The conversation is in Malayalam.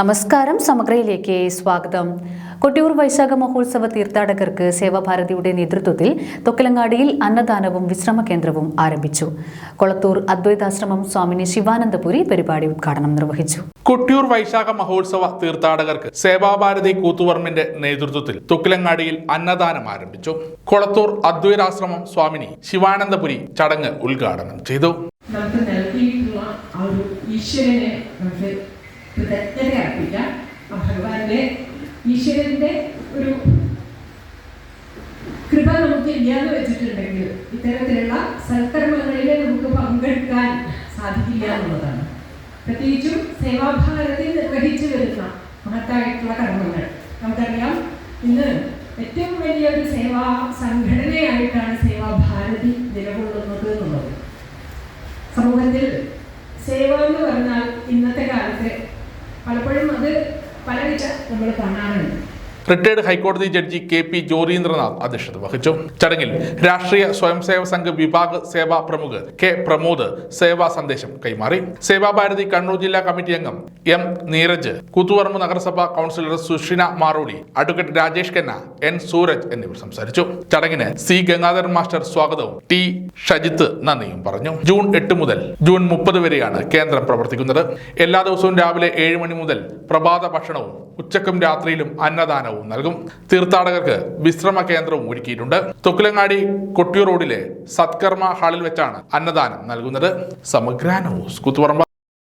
നമസ്കാരം സമഗ്രയിലേക്ക് സ്വാഗതം. കൊട്ടിയൂർ വൈശാഖ മഹോത്സവ തീർത്ഥാടകർക്ക് സേവാഭാരതിയുടെ നേതൃത്വത്തിൽ തൊക്കലങ്ങാടിയിൽ അന്നദാനവും വിശ്രമ കേന്ദ്രവും ആരംഭിച്ചു. കൊളത്തൂർ അദ്വൈതാശ്രമം സ്വാമിനി ശിവാനന്ദപുരി പരിപാടി ഉദ്ഘാടനം നിർവഹിച്ചു. കൊട്ടിയൂർ വൈശാഖ മഹോത്സവ തീർത്ഥാടകർക്ക് സേവാഭാരതി കൂത്തുവർമ്മിന്റെ നേതൃത്വത്തിൽ തൊക്കിലങ്ങാടിയിൽ അന്നദാനം ആരംഭിച്ചു. കൊളത്തൂർ അദ്വൈതാശ്രമം സ്വാമിനി ശിവാനന്ദപുരി ചടങ്ങ് ഉദ്ഘാടനം ചെയ്തു. നമുക്ക് നൽകിയിട്ടുള്ള ആ ഒരു ഈശ്വരനെ നമുക്ക് ഈശ്വരന്റെ ഒരു കൃപ നമുക്ക് ഇല്ലാന്ന് വെച്ചിട്ടുണ്ടെങ്കിൽ ഇത്തരത്തിലുള്ള സൽക്കർമ്മങ്ങളിൽ നമുക്ക് പങ്കെടുക്കാൻ സാധിക്കില്ല എന്നുള്ളതാണ്. പ്രത്യേകിച്ചും സേവാഭാരത്തിൽ നിർവഹിച്ചു വരുന്ന മഹത്തായിട്ടുള്ള കർമ്മങ്ങൾ. നമുക്കറിയാം ഇന്ന് ഏറ്റവും വലിയ ഒരു സേവാ സംഘടനയായിട്ടാണ് സേവാഭാരതി നിലകൊള്ളുന്നത് എന്നുള്ളത്. സമൂഹത്തിൽ സേവ എന്ന് പറഞ്ഞാൽ നമ്മൾ കാണാറുണ്ട്. റിട്ടയർഡ് ഹൈക്കോടതി ജഡ്ജി കെ പി ജോരീന്ദ്രനാഥ് അധ്യക്ഷത വഹിച്ചു. ചടങ്ങിൽ രാഷ്ട്രീയ സ്വയം സേവ സംഘ് വിഭാഗ് സേവാ പ്രമുഖ് കെ പ്രമോദ് സേവാ സന്ദേശം കൈമാറി. സേവാഭാരതി കണ്ണൂർ ജില്ലാ കമ്മിറ്റി അംഗം എം നീരജ് കൂത്തുപറമ്പ് നഗരസഭാ councillor Sushina Maroli advocate Rajesh Kenna N Sooraj എന്നിവർ സംസാരിച്ചു. ചടങ്ങിന് സി ഗംഗാധരൻ മാസ്റ്റർ സ്വാഗതവും ടി ഷജിത്ത് നന്ദിയും പറഞ്ഞു. ജൂൺ എട്ട് മുതൽ ജൂൺ മുപ്പത് വരെയാണ് കേന്ദ്രം പ്രവർത്തിക്കുന്നത്. എല്ലാ ദിവസവും രാവിലെ ഏഴ് മണി മുതൽ പ്രഭാത ഭക്ഷണവും ഉച്ചക്കും രാത്രിയിലും അന്നദാനവും നൽകും. തീർത്ഥാടകർക്ക് വിശ്രമ കേന്ദ്രവും ഒരുക്കിയിട്ടുണ്ട്. തൊക്കിലങ്ങാടി കൊട്ടിയൂർ റോഡിലെ സത്കർമ്മ ഹാളിൽ വെച്ചാണ് അന്നദാനം നൽകുന്നത്. സമഗ്ര ന്യൂസ് കുത്തുപറമ്പ.